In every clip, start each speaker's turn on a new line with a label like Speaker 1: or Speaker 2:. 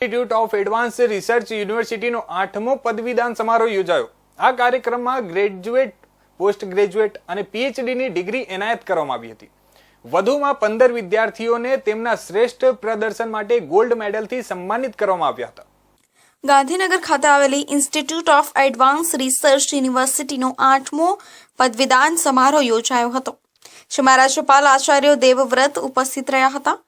Speaker 1: Institute of advance research યુનિવર્સિટીનો આઠમો પદવીદાન સમારોહ યોજાયો. આ કાર્યક્રમમાં ગ્રેજ્યુએટ પોસ્ટ ગ્રેજ્યુએટ અને પીએચડીની ડિગ્રી એનાયત કરવામાં આવી હતી. વધુમાં પંદર વિદ્યાર્થીઓને તેમના શ્રેષ્ઠ પ્રદર્શન માટે ગોલ્ડ મેડલથી સન્માનિત કરવામાં આવ્યા હતા.
Speaker 2: ગાંધીનગર ખાતે આવેલી ઇન્સ્ટિટ્યૂટ ઓફ એડવાન્સ રિસર્ચ યુનિવર્સિટીનો આઠમો પદવીદાન સમારોહ યોજાયો હતો, જેમાં રાજ્યપાલ આચાર્ય દેવવ્રત ઉપસ્થિત રહ્યા હતા.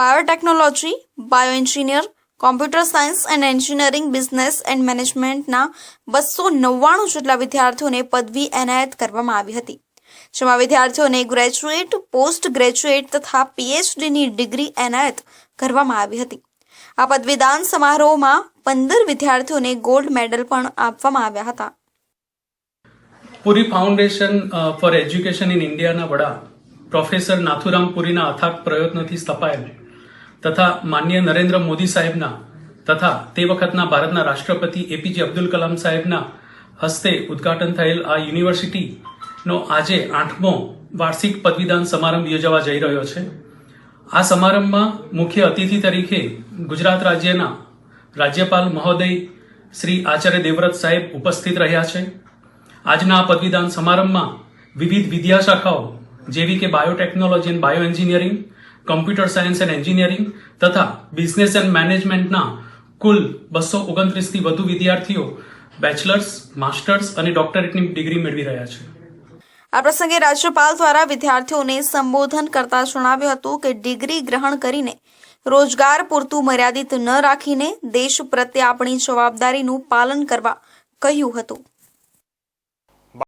Speaker 2: Biotechnology bioengineer computer science and engineering, business and મેનેજમેન્ટના બસો નવ્વાણું જેટલા વિદ્યાર્થીઓને પદવી એનાયત કરવામાં આવી હતી. જેમાં વિદ્યાર્થીઓને ગ્રેજ્યુએટ, પોસ્ટ ગ્રેજ્યુએટ તથા પીએચડીની ડિગ્રી એનાયત કરવામાં આવી હતી. આ પદવીદાન સમારોહમાં પંદર વિદ્યાર્થીઓને ગોલ્ડ મેડલ પણ આપવામાં આવ્યા હતા.
Speaker 3: Puri foundation for education in ઇન્ડિયાના વડા પ્રોફેસર નાથુરામ પુરીના અથાગ પ્રયત્નોથી સ્થપાયેલ તથા માન્ય નરેન્દ્ર મોદી સાહેબના તથા તે વખતના ભારતના રાષ્ટ્રપતિ એપીજે અબ્દુલ કલામ સાહેબના હસ્તે ઉદ્ઘાટન થયેલ આ યુનિવર્સિટીનો આજે આઠમો વાર્ષિક પદવીદાન સમારંભ યોજાવા જઈ રહ્યો છે. આ સમારંભમાં મુખ્ય અતિથિ તરીકે ગુજરાત રાજ્યના રાજ્યપાલ મહોદય શ્રી આચાર્ય દેવવ્રત સાહેબ ઉપસ્થિત રહ્યા છે. આજના આ પદવીદાન સમારંભમાં વિવિધ વિદ્યાશાખાઓ જેવી કે biotechnology and bio engineering computer science and engineering તથા બિઝનેસ એન્ડ મેનેજમેન્ટના કુલ બસો ઓગણત્રીસથી વધુ વિદ્યાર્થીઓ બેચલર્સ, માસ્ટર્સ અને ડોક્ટરેટની ડિગ્રી મેળવી રહ્યા છે.
Speaker 2: આ પ્રસંગે રાજ્યપાલ દ્વારા વિદ્યાર્થીઓને સંબોધન કરતા જણાવ્યું હતું કે ડિગ્રી ગ્રહણ કરીને રોજગાર પૂરતું મર્યાદિત ન રાખીને દેશ પ્રત્યે આપણી જવાબદારીનું પાલન કરવા કહ્યું હતું.